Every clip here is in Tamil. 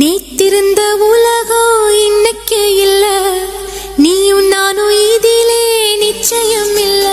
நீத்திருந்த உலகம் இன்னைக்கு இல்ல. நீயும் நானும் இதிலே நிச்சயம் இல்லை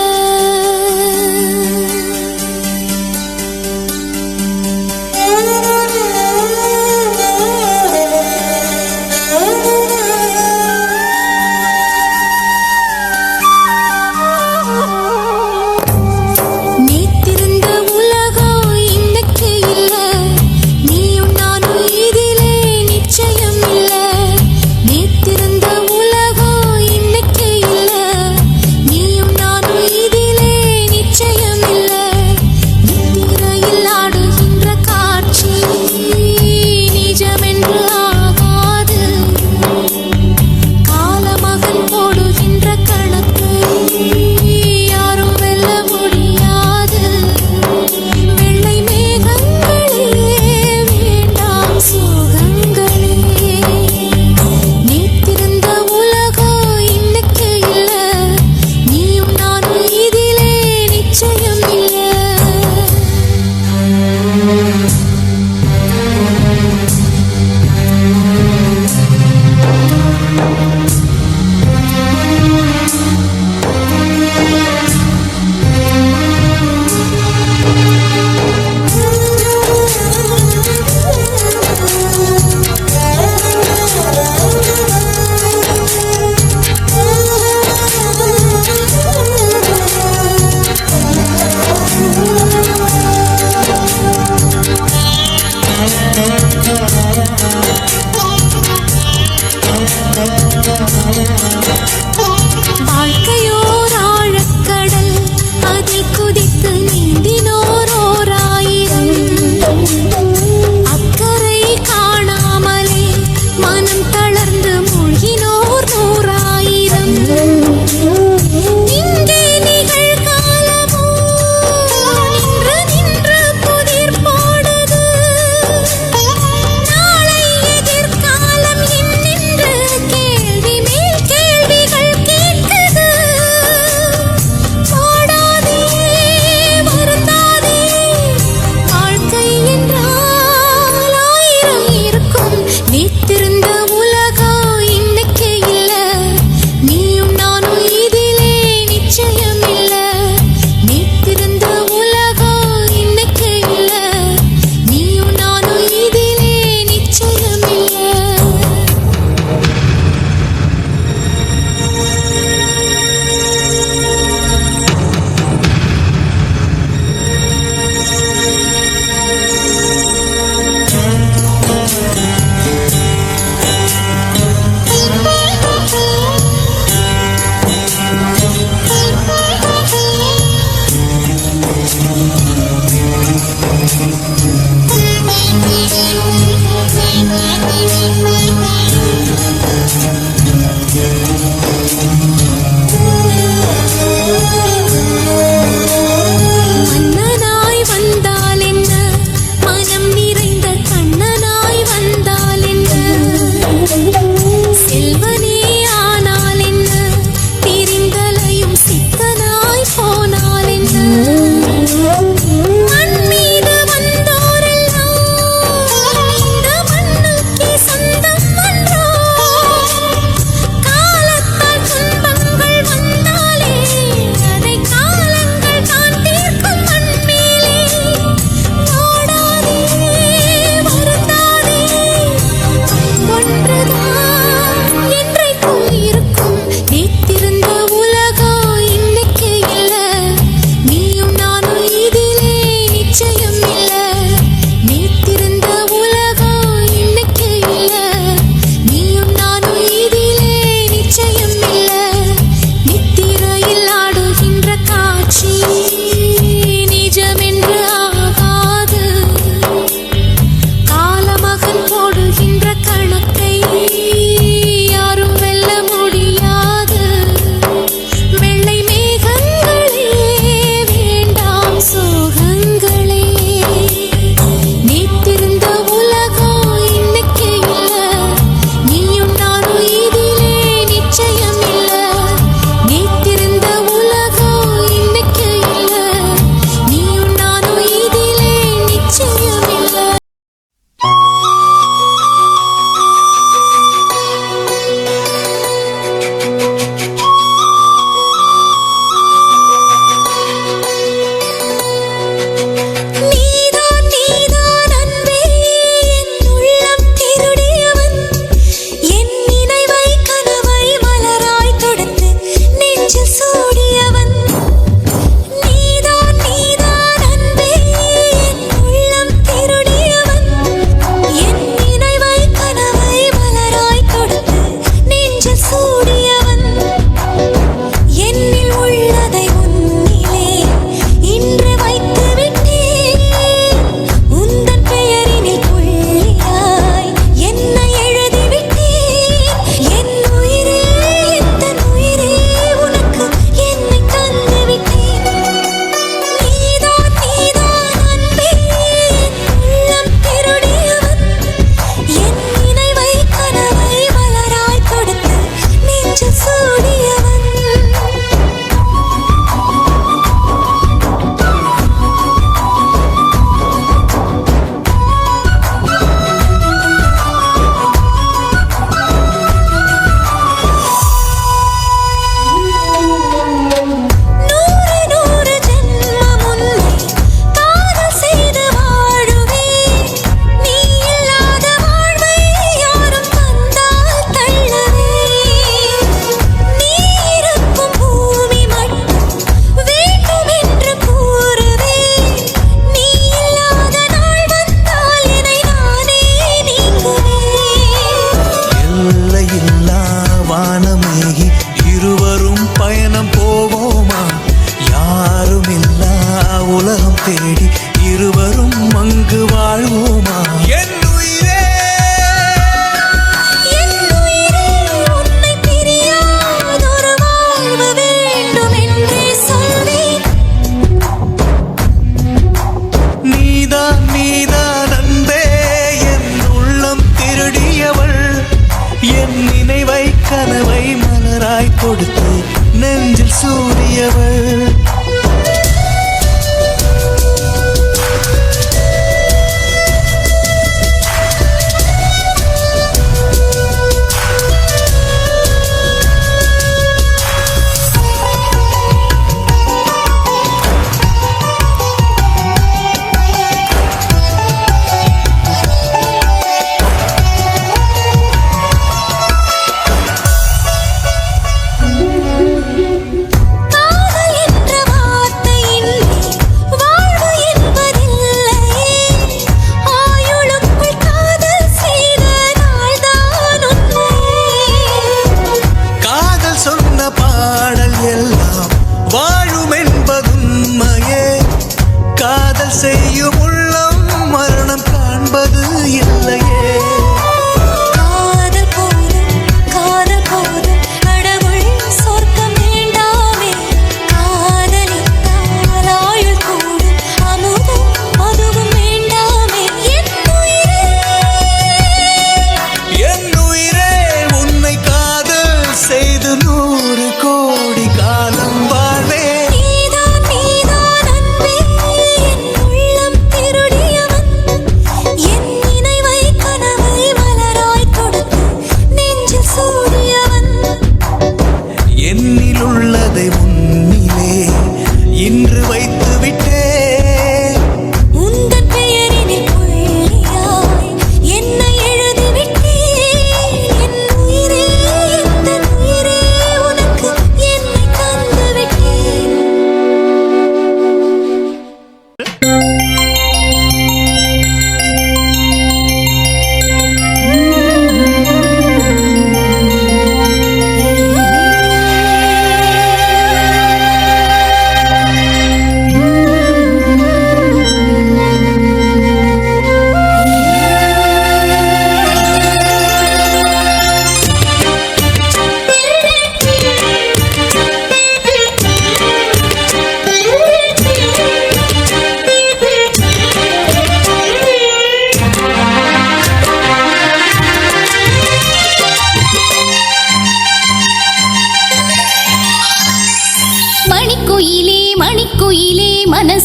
கனவை மலராய் கொடுத்து நெஞ்சில் சூரியவள்.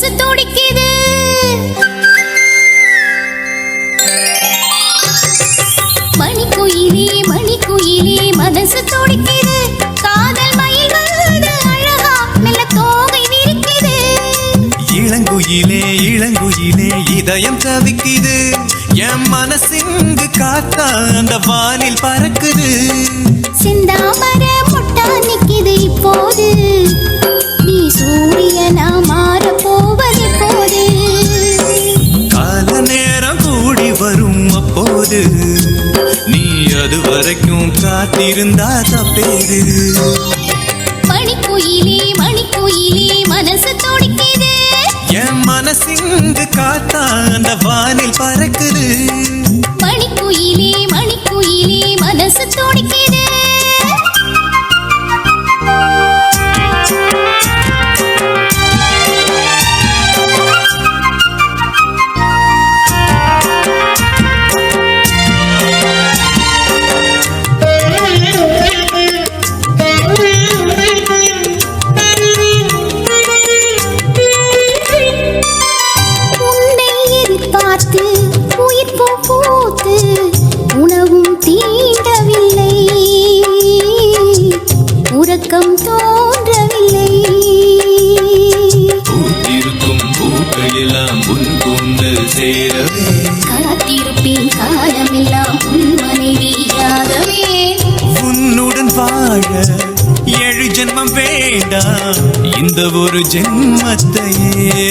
மனசு துடிக்குது. மணி குயிலே மனசு துடிக்குது. காதல் மயில் வருது அழகா மெல்ல தோகை விரிக்குது. இளங்குயிலே இளங்குயிலே இதயம் தவிக்குது. என் மனசிங்கு காத்தா அந்த வானில் பறக்குது. இருந்தார் வாழ ஏழு ஜென்மம் வேண்டாம் இந்த ஒரு ஜென்மத்தையே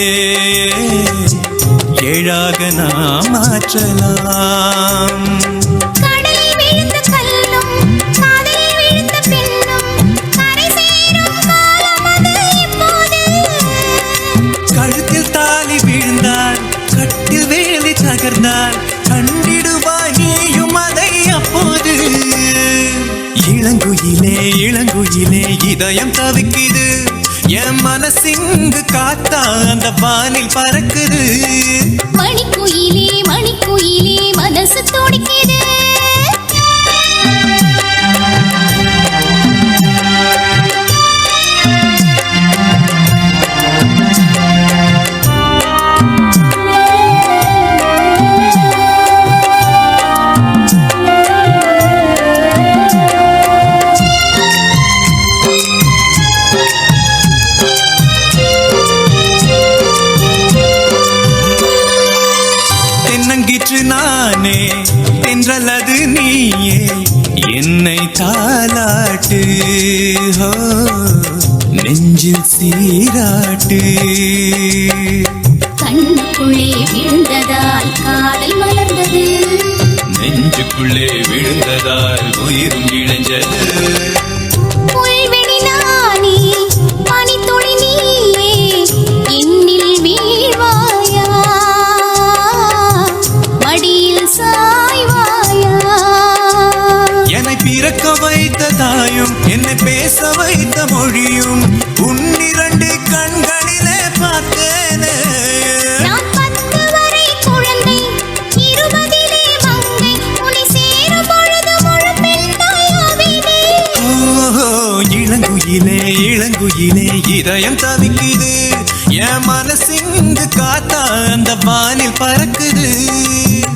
ஏழாக நாம் மாற்றலாம். கழுத்தில் தாலி விழுந்தாள் கட்டில் வேலி தகர்ந்தாள் கண்டிடுவாய் இளங்குயிலே இளங்குயிலே இதயம் தவிக்குது. என் மனசிங்கு காத்தா அந்த வானில் பறக்குது. மணிக்குயிலே மணிக்குயிலே மனசு துடிக்குது. நானே தென்றலது நீயே. என்னை தாலாட்டு ஹோ. நெஞ்சில் சீராட்டு. கண்ணுக்குள்ளே விழுந்ததால் காதல் மலர்ந்தது. நெஞ்சுக்குள்ளே விழுந்ததால் உயிரும் இழைஞ்சது வைத்த மொழியும் உன்னிரண்டு கண்களிலே பார்த்தேனே. இளங்குயிலே இளங்குயிலே இதயம் தவிக்குது. என் மனசிங்கு காத்தா அந்த வானில் பறக்குது.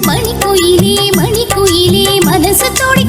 மணிக்குயிலே மணிக்குயிலே மனசு துடிக்குது.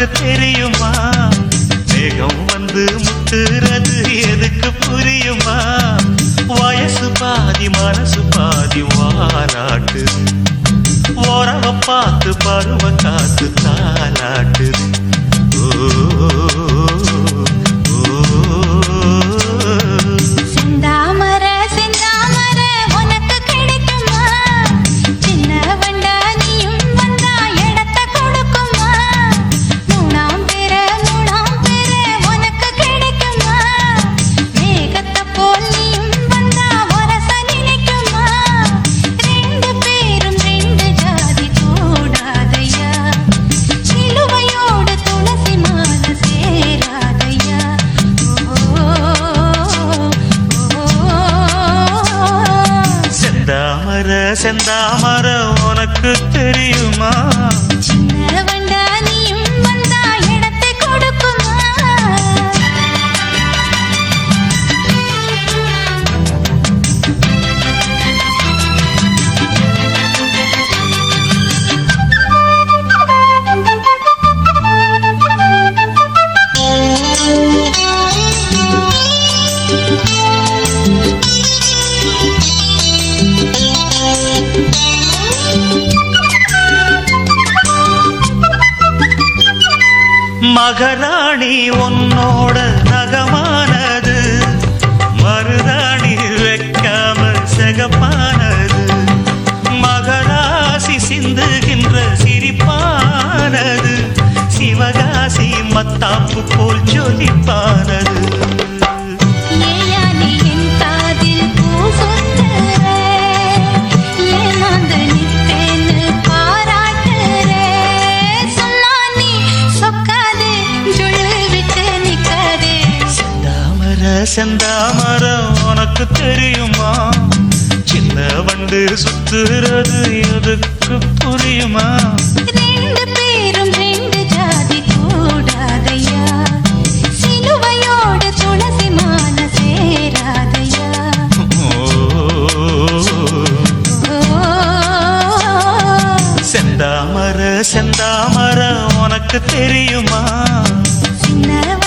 உனக்கு தெரியுமா? மேகம் வந்து முத்துறது எதுக்கு புரியுமா? வயசு பாதி மனசு பாதி வாராட்டு. ஓரவ பார்த்து பருவ காத்து தாலாட்டு ஓ போல் ஜொலிப்பானது செந்தாமரம் உனக்கு தெரியுமா? சின்ன வண்டு சுத்துறது எதுக்கு புரியுமா? சின்ன செந்தாமர உனக்கு தெரியுமா? சின்ன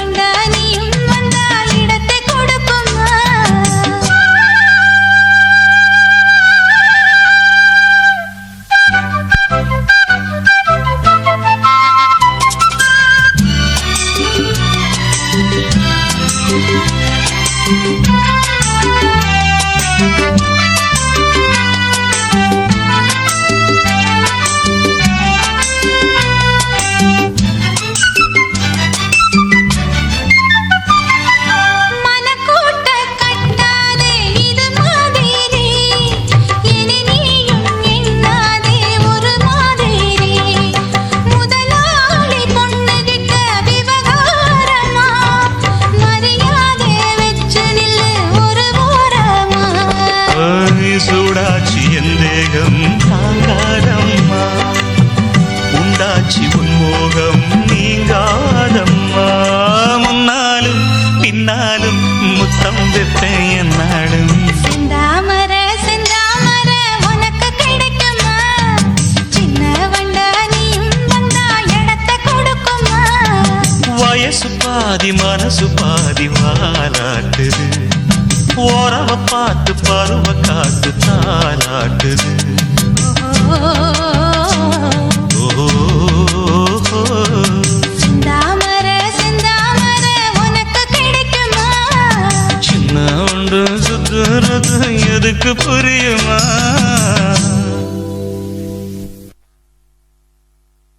பாதி மனசு பாதி வாலாட்டுது. ஓரவ பார்த்து பருவ காத்து தாலாட்டுது. சின்ன ஒன்று சுத்துறது எதுக்கு புரியுமா?